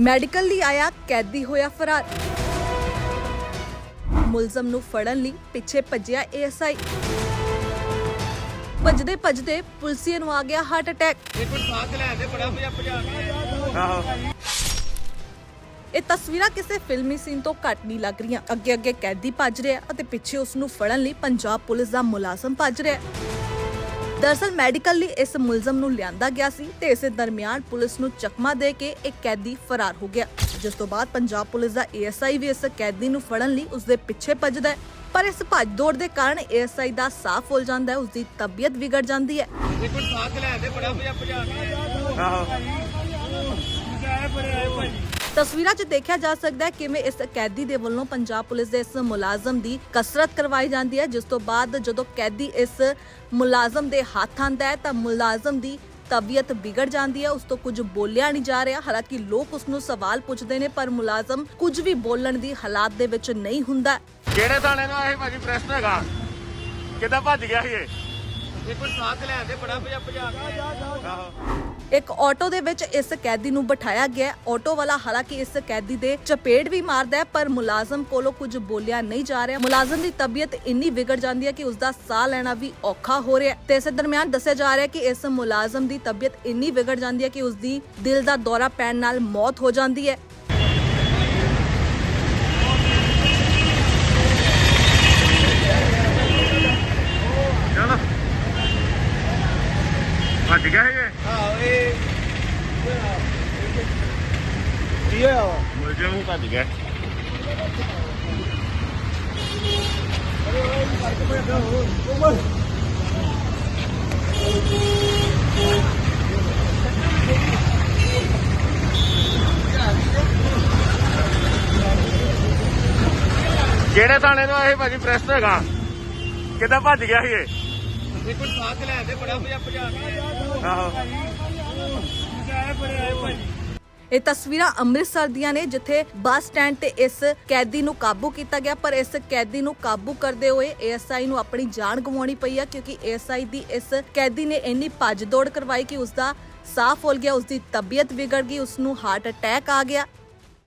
Medical ਲਈ ਆਇਆ, ਕੈਦੀ ਹੋਇਆ ਫਰਾਰ। ਮੁਲਜ਼ਮ ਨੂੰ ਫੜਨ ਲਈ ਪਿੱਛੇ ਭੱਜਿਆ ਏਐਸਆਈ। ਭੱਜਦੇ ਭੱਜਦੇ ਪੁਲਿਸੀਏ ਨੂੰ ਆ ਗਿਆ ਹਾਰਟ ਅਟੈਕ। ਇੱਕ ਮਿੰਟ ਸਾਥ ਲੈ ਦੇ ਬੜਾ ਭਜਾ ਭਜਾ ਆਹੋ ਇਹ ਤਸਵੀਰਾਂ ਕਿਸੇ ਫਿਲਮੀ ਸੀਨ ਤੋਂ ਘੱਟ ਨਹੀਂ ਲੱਗ ਰਹੀਆਂ। ਅੱਗੇ ਅੱਗੇ ਕੈਦੀ ਭੱਜ ਰਿਹਾ ਅਤੇ ਪਿੱਛੇ ਉਸ ਨੂੰ ਫੜਨ ਲਈ ਪੰਜਾਬ ਪੁਲਿਸ ਦਾ ਮੁਲਾਜ਼ਮ ਭੱਜ ਰਿਹਾ ਦਰਸਲ ਮੈਡੀਕਲ ਲਈ ਇਸ ਮੁਲਜ਼ਮ ਨੂੰ ਲਿਆਂਦਾ ਗਿਆ ਸੀ ਤੇ ਇਸੇ ਦਰਮਿਆਨ ਪੁਲਿਸ ਨੂੰ ਚਕਮਾ ਦੇ ਕੇ ਇੱਕ ਕੈਦੀ ਫਰਾਰ ਹੋ ਗਿਆ। ਜਿਸ ਤੋਂ ਬਾਅਦ ਪੰਜਾਬ ਪੁਲਿਸ ਦਾ ਏਐਸਆਈ ਵੀ ਇਸ ਕੈਦੀ ਨੂੰ ਫੜਨ ਲਈ ਉਸ ਦੇ ਪਿੱਛੇ ਭੱਜਦਾ ਹੈ। ਪਰ ਇਸ ਭੱਜ ਦੌੜ ਦੇ ਕਾਰਨ ਏਐਸਆਈ ਦਾ ਸਾਹ ਫੁੱਲ ਜਾਂਦਾ ਹੈ ਉਸ ਦੀ ਤਬੀਅਤ ਵਿਗੜ ਜਾਂਦੀ ਹੈ। ਦੇ ਬੜਾ ਭਜਾ ਭਜਾ ਆਹੋ। ਤਸਵੀਰਾਂ 'ਚ ਦੇਖਿਆ ਜਾ ਸਕਦਾ ਹੈ ਕਿਵੇਂ ਇਸ ਕੈਦੀ ਦੇ ਵੱਲੋਂ ਪੰਜਾਬ ਪੁਲਿਸ ਦੇ ਇਸ ਮੁਲਾਜ਼ਮ ਦੀ ਕਸਰਤ ਕਰਵਾਈ ਜਾਂਦੀ ਹੈ ਜਿਸ ਤੋਂ ਬਾਅਦ ਜਦੋਂ ਕੈਦੀ ਇਸ ਮੁਲਾਜ਼ਮ ਦੇ ਹੱਥ ਆਂਦਾ ਹੈ ਤਾਂ ਮੁਲਾਜ਼ਮ ਦੀ ਤਬੀਅਤ ਵਿਗੜ ਜਾਂਦੀ ਹੈ ਉਸ ਤੋਂ ਕੁਝ ਬੋਲਿਆ ਨਹੀਂ ਜਾ ਰਿਹਾ। ਹਾਲਾਂਕਿ ਲੋਕ ਉਸ ਨੂੰ ਸਵਾਲ ਪੁੱਛਦੇ ਨੇ ਪਰ ਮੁਲਾਜ਼ਮ ਕੁਝ ਵੀ ਬੋਲਣ ਦੀ ਹਾਲਾਤ ਦੇ ਵਿੱਚ ਨਹੀਂ ਹੁੰਦਾ। ਕਿਹੜੇ ਥਾਣੇ ਦਾ ਇਹ ਭਾਜੀ ਪ੍ਰੈਸ ਹੈਗਾ? ਕਿੱਦਾਂ ਭੱਜ ਗਿਆ ਇਹ? ਇੱਕ ਮਿੰਟ ਸਾਥ ਲੈ ਦੇ ਬੜਾ ਭਜਾ ਭਜਾ ਕੇ। ਆਹੋ। ਇੱਕ ਆਟੋ ਦੇ ਵਿੱਚ ਇਸ ਕੈਦੀ ਨੂੰ ਬਿਠਾਇਆ ਗਿਆ। ਹੈ। ਆਟੋ ਵਾਲਾ ਹਾਲਾਂਕਿ ਇਸ ਕੈਦੀ ਦੇ ਚਪੇੜ ਵੀ ਮਾਰਦਾ ਹੈ, ਪਰ ਮੁਲਾਜ਼ਮ ਕੋਲੋਂ ਕੁਝ ਬੋਲਿਆ ਨਹੀਂ ਜਾ ਰਿਹਾ। ਮੁਲਾਜ਼ਮ ਦੀ ਤਬੀਅਤ ਇੰਨੀ ਵਿਗੜ ਜਾਂਦੀ ਹੈ ਕਿ ਉਸ ਦਾ ਸਾਹ ਲੈਣਾ ਵੀ ਔਖਾ ਹੋ ਰਿਹਾ ਤੇ ਇਸੇ ਦਰਮਿਆਨ ਦੱਸਿਆ ਜਾ ਰਿਹਾ ਕਿ ਇਸ ਮੁਲਾਜ਼ਮ ਦੀ ਤਬੀਅਤ ਇੰਨੀ ਵਿਗੜ ਜਾਂਦੀ ਹੈ ਕਿ ਉਸ ਦੀ ਦਿਲ ਦਾ ਦੌਰਾ ਪੈਣ ਨਾਲ ਮੌਤ ਹੋ ਜਾਂਦੀ ਹੈ। ਭੱਜ ਗਿਆ ਸੀ ਆਹ ਇਹ ਕੀ ਹੋਇਆ ਵਾ ਮੁਲਜ਼ਮ ਹੀ ਭੱਜ ਗਿਆ ਕਿਹੜੇ ਥਾਣੇ ਦਾ ਇਹ ਭਾਜੀ? ਪ੍ਰੈਸ ਹੈਗਾ। ਕਿੱਦਾਂ ਭੱਜ ਗਿਆ ਸੀ ਇਹ? ਇੱਕ ਮਿੰਟ ਸਾਥ ਲੈ ਦੇ ਬੜਾ ਭਜਾ ਭਜਾ ਕੇ ਆਹੋ ਜਾਏ ਬੜੇ ਆਏ। ਭਾਈ ਇਹ ਤਸਵੀਰਾਂ ਅੰਮ੍ਰਿਤਸਰ ਦੀਆਂ ਨੇ ਜਿੱਥੇ ਬੱਸ ਸਟੈਂਡ ਤੇ ਇਸ ਕੈਦੀ ਨੂੰ ਕਾਬੂ ਕੀਤਾ ਗਿਆ ਪਰ ਇਸ ਕੈਦੀ ਨੂੰ ਕਾਬੂ ਕਰਦੇ ਹੋਏ ਏਐਸਆਈ ਨੂੰ ਆਪਣੀ ਜਾਨ ਗਵਾਉਣੀ ਪਈ ਆ ਕਿਉਂਕਿ ਏਐਸਆਈ ਦੀ ਇਸ ਕੈਦੀ ਨੇ ਇੰਨੀ ਭੱਜ ਦੌੜ ਕਰਵਾਈ ਕਿ ਉਸ ਦਾ ਸਾਹ ਫੁੱਲ ਗਿਆ ਉਸ ਦੀ ਤਬੀਅਤ ਵਿਗੜ ਗਈ ਉਸ ਨੂੰ ਹਾਰਟ ਅਟੈਕ ਆ ਗਿਆ।